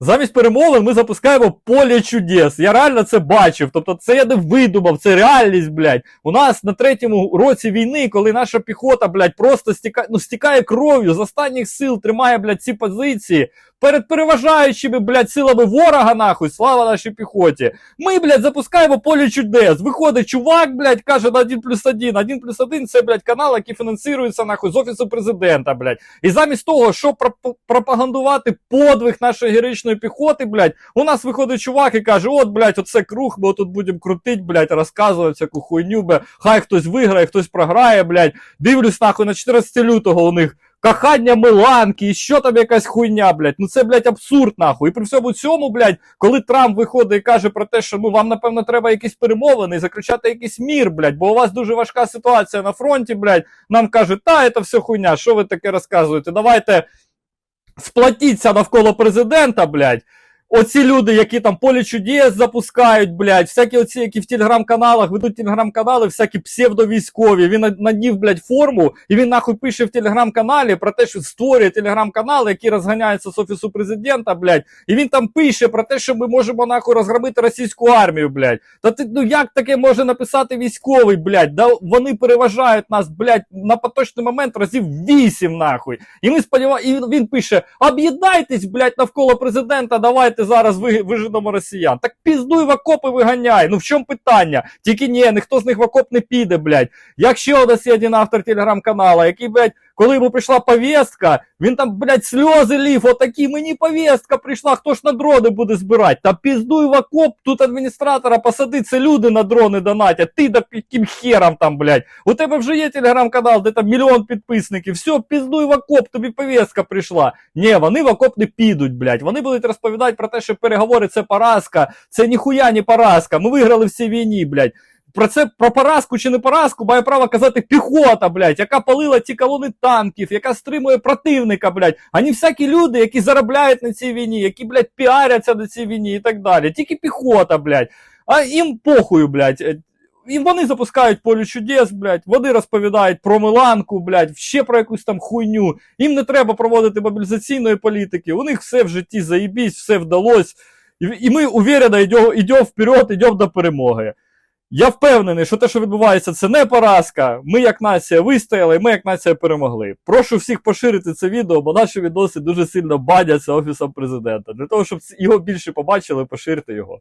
Замість перемовин ми запускаємо поле чудес. Я реально це бачив. Тобто, це я не видумав, це реальність, блядь. У нас на третьому році війни, коли наша піхота, блядь, просто стікає, ну, стікає кров'ю з останніх сил, тримає, блядь, ці позиції. Перед переважаючими, блядь, силами ворога, нахуй, слава нашій піхоті. Ми, блядь, запускаємо поле чудес. Виходить чувак, блядь, каже на 1 плюс 1. 1 плюс 1 це, блядь, канал, який фінансується, нахуй, з офісу президента, блядь. І замість того, щоб пропагандувати подвиг нашої героїчної піхоти, блядь, у нас виходить чувак і каже: от, блядь, оце круг, ми тут будемо крутить, блядь, розказувати всяку хуйню, бля. Хай хтось виграє, хтось програє, блядь. Дивлюсь, нахуй, на 14 лютого у них. Кохання Миланки, і що там якась хуйня, блядь. Ну це, блядь, абсурд, нахуй. І при всьому цьому, блядь, коли Трамп виходить і каже про те, що ну вам, напевно, треба якісь перемовини, заключати якийсь мір, блядь, бо у вас дуже важка ситуація на фронті, блядь, нам кажуть, та, це все хуйня, що ви таке розказуєте? Давайте сплатіться навколо президента, блядь. Оці люди, які там поле чудес запускають, блядь, всякі оці, які в телеграм-каналах ведуть телеграм-канали, всякі псевдовійськові. Він надів, блядь, форму, і він нахуй пише в телеграм-каналі про те, що створює телеграм-канали, які розганяються з офісу президента, блядь. І він там пише про те, що ми можемо нахуй розгромити російську армію, блядь. Та ти ну як таке може написати військовий, блядь? Да вони переважають нас, блядь, на поточний момент разів вісім, нахуй. І ми сподіваємося, і він пише: об'єднайтесь, блядь, навколо президента, давайте зараз ви, виженемо росіян. Так піздуй в окопи виганяй. Ну в чому питання? Тільки ні, ніхто з них в окоп не піде, блядь. Нас є один автор телеграм-канала, який, блядь, коли йому прийшла повістка, він там, блядь, сльози лів, отакі, мені повістка прийшла, хто ж на дрони буде збирати? Та піздуй в окоп, тут адміністратора посади, це люди на дрони донатять, ти да яким хером там, блядь. У тебе вже є телеграм-канал, де там мільйон підписників, все, піздуй в окоп, тобі повістка прийшла. Ні, вони в окоп не підуть, блядь. Вони будуть розповідати про те, що переговори це поразка, це ніхуя не поразка, ми виграли всі війні, блядь. Про це про поразку чи не поразку має право казати піхота, блядь, яка палила ті колони танків, яка стримує противника, блядь. А не всякі люди, які заробляють на цій війні, які, блядь, піаряться на цій війні і так далі. Тільки піхота, блядь. А їм похую, блядь. Е, І вони запускають поле чудес, блядь, вони розповідають про Миланку, блядь, ще про якусь там хуйню. Їм не треба проводити мобілізаційної політики. У них все в житті заїбісь, все вдалось. І, і ми уверенно йдемо, йдемо вперед, йдемо до перемоги. Я впевнений, що те, що відбувається, це не поразка. Ми як нація вистояли, ми як нація перемогли. Прошу всіх поширити це відео, бо наші відоси дуже сильно бадяться офісом президента. Для того, щоб його більше побачили, поширте його.